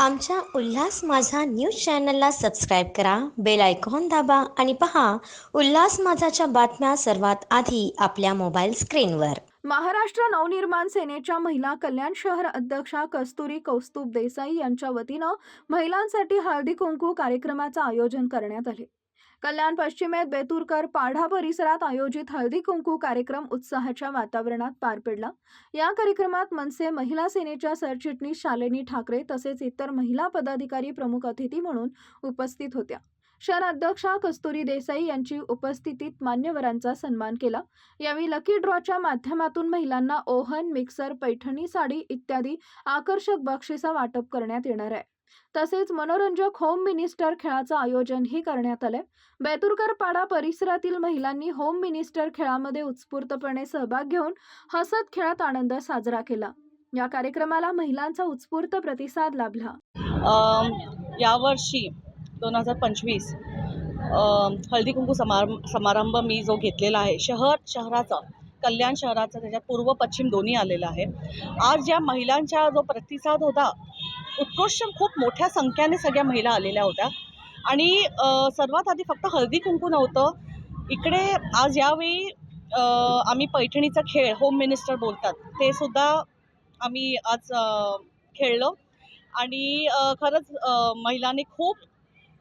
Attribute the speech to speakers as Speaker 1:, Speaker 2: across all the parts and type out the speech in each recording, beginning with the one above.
Speaker 1: आमच्या उल्हास माझा न्यूज चॅनलला सबस्क्राईब करा बेल आयकॉन दाबा आणि पहा उल्हास माझाच्या बातम्या सर्वात आधी आपल्या मोबाईल स्क्रीनवर.
Speaker 2: महाराष्ट्र नवनिर्माण सेनेच्या महिला कल्याण शहर अध्यक्षा कस्तुरी कौस्तुभ देसाई यांच्या वतीनं महिलांसाठी हळदी कुंकू कार्यक्रमाचं आयोजन करण्यात आले. कल्याण पश्चिमेत बेतुरकर पाढा परिसरात आयोजित हळदी कुंकू कार्यक्रम उत्साहाच्या वातावरणात पार पडला. या कार्यक्रमात मनसे महिला सेनेच्या सरचिटणीस शालिनी ठाकरे तसेच इतर महिला पदाधिकारी प्रमुख अतिथी म्हणून उपस्थित होत्या. शहर अध्यक्षा कस्तुरी देसाई यांची उपस्थितीत मान्यवरांचा सन्मान केला. यावेळी लकी ड्रॉच्या माध्यमातून महिलांना ओहन मिक्सर पैठणी साडी इत्यादी आकर्षक बक्षिसं वाटप करण्यात येणार आहे. तसेच मनोरंजक होम मिनिस्टर खेळाचं आयोजनही करण्यात आलंय. बेतुरकर पाडा परिसरातील महिलांनी होम मिनिस्टर खेळामध्ये उत्स्फूर्तपणे सहभाग घेऊन हसत खेळात आनंद साजरा केला. या कार्यक्रमाला महिलांचा उत्स्फूर्त प्रतिसाद लाभला.
Speaker 3: यावर्षी दोन हजार पंचवीस हळदी कुंकू समारंभ समारंभ मी जो घेतलेला आहे शहर शहराचा कल्याण शहराचा त्याच्यात पूर्व पश्चिम दोन्ही आलेला आहे. आज ज्या महिलांचा जो प्रतिसाद होता उत्कृष्ट खूप मोठ्या संख्येने सगळ्या महिला आलेल्या होत्या. आणि सर्वात आधी फक्त हळदी कुंकू नव्हतं. इकडे आज यावेळी आम्ही पैठणीचा खेळ होम मिनिस्टर बोलतात. ते सुद्धा आम्ही आज खेळलो. आणि खरंच महिलांनी खूप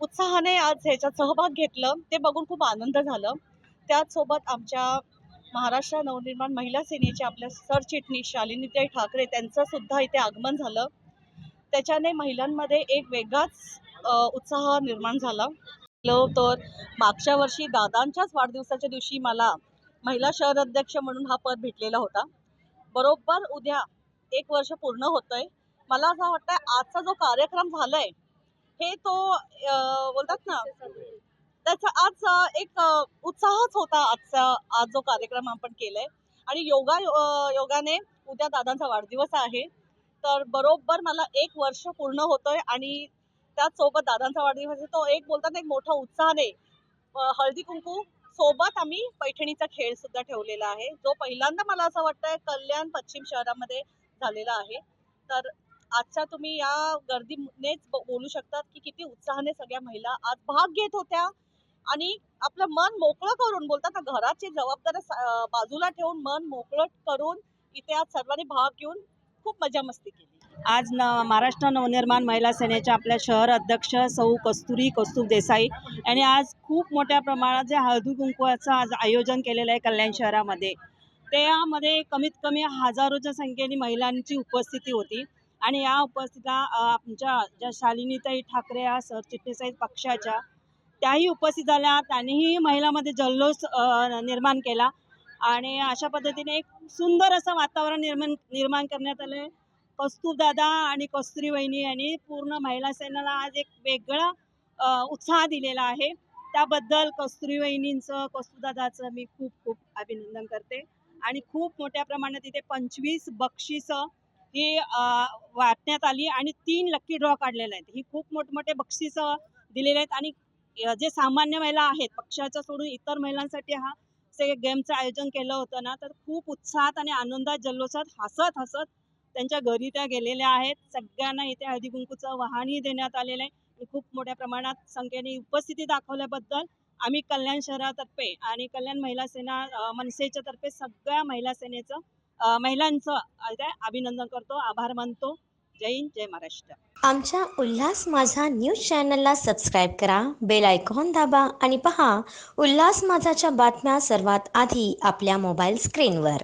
Speaker 3: उत्साहाने आज ह्याच्यात सहभाग घेतलं. ते बघून खूप आनंद झालं. त्याचसोबत आमच्या महाराष्ट्र नवनिर्माण महिला सेनेच्या आपल्या सरचिटणीस शालिनीताई ठाकरे त्यांचंसुद्धा इथे आगमन झालं. त्याच्याने महिलांमध्ये एक वेगळाच उत्साह निर्माण झाला. तर मागच्या वर्षी दादांच्याच वाढदिवसाच्या दिवशी मला महिला शहर अध्यक्ष म्हणून हा पद भेटलेला होता. बरोबर उद्या एक वर्ष पूर्ण होतंय. मला असं वाटतं आजचा जो कार्यक्रम झालाय हे तो बोलतात ना त्याचा आज एक उत्साहच होता आजचा आज जो कार्यक्रम आपण केलाय. आणि योगा योगाने उद्या दादांचा वाढदिवस आहे. तर बरोबर मला एक वर्ष पूर्ण होतोय आणि त्याचसोबत दादांचा वाढदिवस तो एक बोलतात ना, एक मोठा उत्साहाने हळदी कुंकू सोबत आम्ही पैठणीचा खेळ सुद्धा ठेवलेला आहे. जो पहिल्यांदा मला असं वाटतंय कल्याण पश्चिम शहरामध्ये झालेला आहे. तर आजच्या तुम्ही या गर्दीनेच बोलू शकतात की किती उत्साहाने सगळ्या महिला आज भाग घेत होत्या आणि आपलं मन मोकळं करून बोलतात ना घराची जबाबदाऱ्या बाजूला ठेवून मन मोकळं करून इथे आज सर्वांनी भाग घेऊन खूप मजा मस्ती केली.
Speaker 4: आज न महाराष्ट्र नवनिर्माण महिला सेनेच्या आपल्या शहर अध्यक्ष सौ कस्तुरी कौस्तुभ देसाई यांनी आज खूप मोठ्या प्रमाणात जे हळदी कुंकवाचं आज आयोजन केलेलं आहे कल्याण शहरामध्ये. त्यामध्ये कमीत कमी हजारोच्या संख्येने महिलांची उपस्थिती होती आणि या उपस्थितीला आमच्या ज्या शालिनीताई ठाकरे या सरचिटणीस आहेत पक्षाच्या त्याही उपस्थित झाल्या. त्यांनीही महिलामध्ये जल्लोष निर्माण केला. आणि अशा पद्धतीने एक सुंदर असं वातावरण निर्माण निर्माण करण्यात आलं आहे कस्तूरदादा आणि कस्तुरी वहिनी यांनी पूर्ण महिला सेनेला आज एक वेगळा उत्साह दिलेला आहे. त्याबद्दल कस्तुरी वहिनींचं कस्तुरदादाचं मी खूप खूप अभिनंदन करते. आणि खूप मोठ्या प्रमाणात इथे पंचवीस बक्षिसं ही वाटण्यात आली आणि तीन लक्की ड्रॉ काढलेले आहेत. ही खूप मोठमोठे बक्षिसं दिलेले आहेत. आणि जे सामान्य महिला आहेत पक्षाचं सोडून इतर महिलांसाठी हा चे गेमचं आयोजन केलं होतं ना तर खूप उत्साहात आणि आनंदात जल्लोषात हसत हसत त्यांच्या घरी त्या गेलेल्या आहेत. सगळ्यांना इथे हळदीकुंकूचं वाहनही देण्यात आलेलं आहे. आणि खूप मोठ्या प्रमाणात संख्येने उपस्थिती दाखवल्याबद्दल आम्ही कल्याण शहरातर्फे आणि कल्याण महिला सेना मनसेच्या तर्फे सगळ्या महिला सेनेचं महिलांचं अभिनंदन करतो आभार मानतो. जय हिंद जय महाराष्ट्र.
Speaker 1: आमच्या उल्हास माझा न्यूज चॅनलला सबस्क्राईब करा बेल आयकॉन दाबा आणि पहा उल्हास माझाच्या बातम्या सर्वात आधी आपल्या मोबाईल स्क्रीनवर.